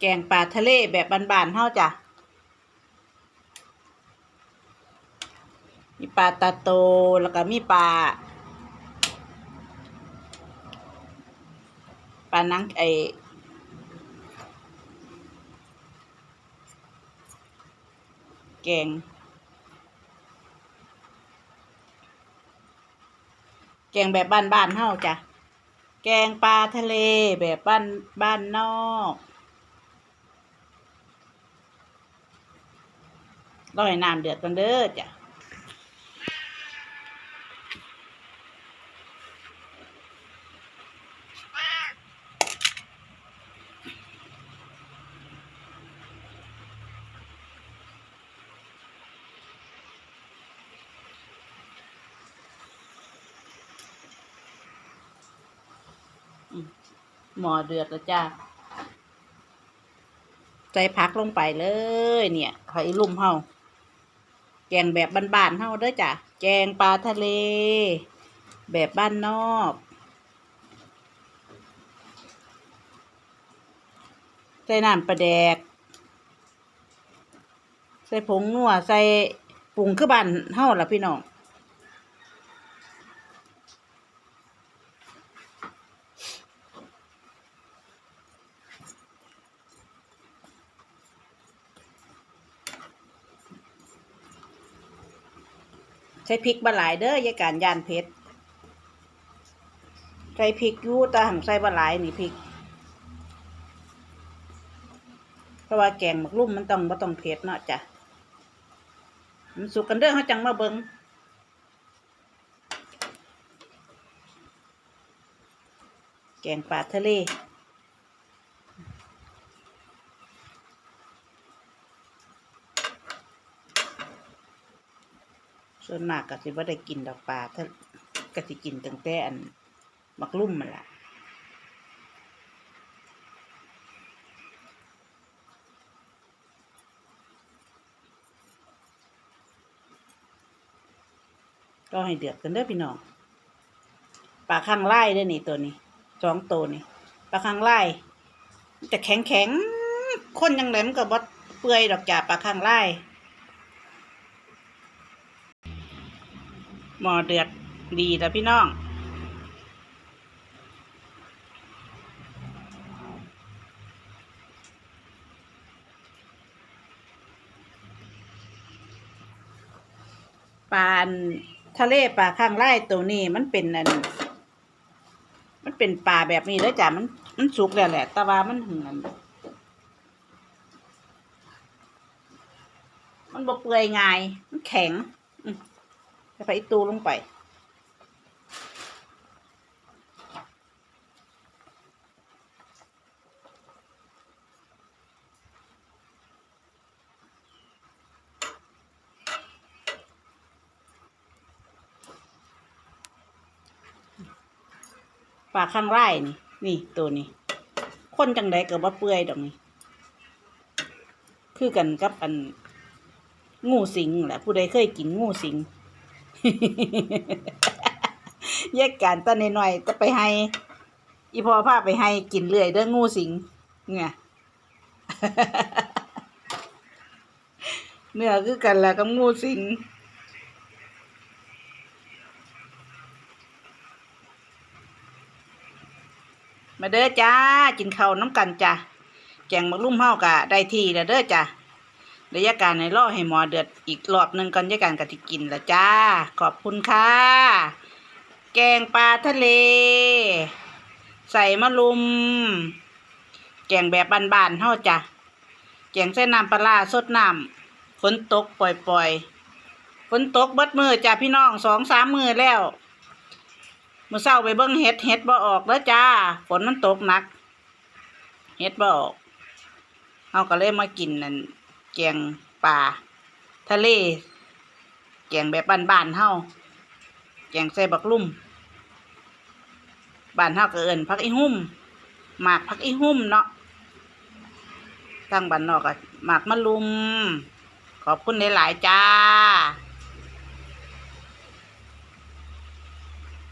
แกงปลาทะเลแบบบานๆเฮาจ้ะ มีปลาตาโตแล้วก็มีปลา ปลานังไอแกง แกงแบบบ้านๆเฮาจ้ะ แกงปลาทะเลแบบบ้านบ้านนอกรอยน้ำเดือดกันเด้อจ้ะ หมอเดือดแล้วจ้าใส่ผักลงไปเลย เนี่ยไข่ลุ่มเฮาแกงแบบบ้านๆเฮาเด้อจ้ะแกงปลาทะเล แบบบ้านนอกใส่น้ำปลาแดก ใส่ผงนัวใส่ปรุงคือบ้านเฮาล่ะพี่น้อง ใช้พริกบะหลายเด้อยายการยานเพชรใส่พริกอยูแตาหังใส่บะหลายนี่พริก เพราะว่าแกงหมักลุ่มมันต้องบ่ต้องเผ็ดเนาะจ้ะมันสุกกันเด้อเขาจังมาเบิงแกงปลาทะเล ส่วนมากก็สิว่าได้กินดอกปลาถ้าก็สิกินตั้งแต่อันมักลุ่มมันละก็ให้เดือดกันเด้อพี่น้องปลาข้างไล่เด้อนี่ตัวนี้สองตัวนี่ปลาข้างไล่แต่แข็งแข็งคนยังแหลมกับบดเปื่อยดอกจ่าปลาข้างไล่ หมอเดือดดีแล้วพี่น้อง ปลาทะเลปลาข้างไร่ตัวนี้มันเป็นอันมันเป็นปลาแบบนี้แล้วจ้ะมันมันสุกแล้วแหละแต่ว่ามันหึงอันมันบกเปื่อยง่าย มันแข็ง อืมจะไปอีตูลงไป ปลาข้างไร่นี่ นี่ตัวนี้ คนจังไดกับว่าเปื่อยดอกนี้คือกันกับอันงูสิงแหละผู้ใดเคยกินงูสิง แยกการตอนหน่อยๆจะไปให้ อีพอพาไปให้กินเรื่อยเด้องูสิงเนี่ยเนื้อคือกันแหละกับงูสิงมาเด้อจ้ากินข้าวน้ำกันจ้ะแกงมักลุ่มเฮากะได้ทีแล้วเด้อจ้ะ ระยะการในรอให้หมอเดือดอีกรอบหนึ่งก่อนระยะการกะทิกินละจ้า ขอบคุณค่ะ แกงปลาทะเล ใส่มะลุม แกงแบบบานๆเฮาจ้ะแกงใส่น้ำปลาสดน้ำฝนตกปล่อยๆฝนตกเบิดมือจ้ะพี่น้องสองสามมือแล้วมือเศร้าไปเบิ้งเห็ดเห็ดบ่ออกแล้วจ้าฝนมันตกหนักเห็ดบ่ออกเฮาก็เลยมากินนั่น แกงป่าทะเล แกงแบบบ้านๆเฮาแกงใส่บักลุ่มบ้านเฮาก็เอิ้นผักอีหุ่มหมากผักอีหุ่มเนาะทางบ้านนอกก็หมากมะลุม ขอบคุณหลายๆจ้า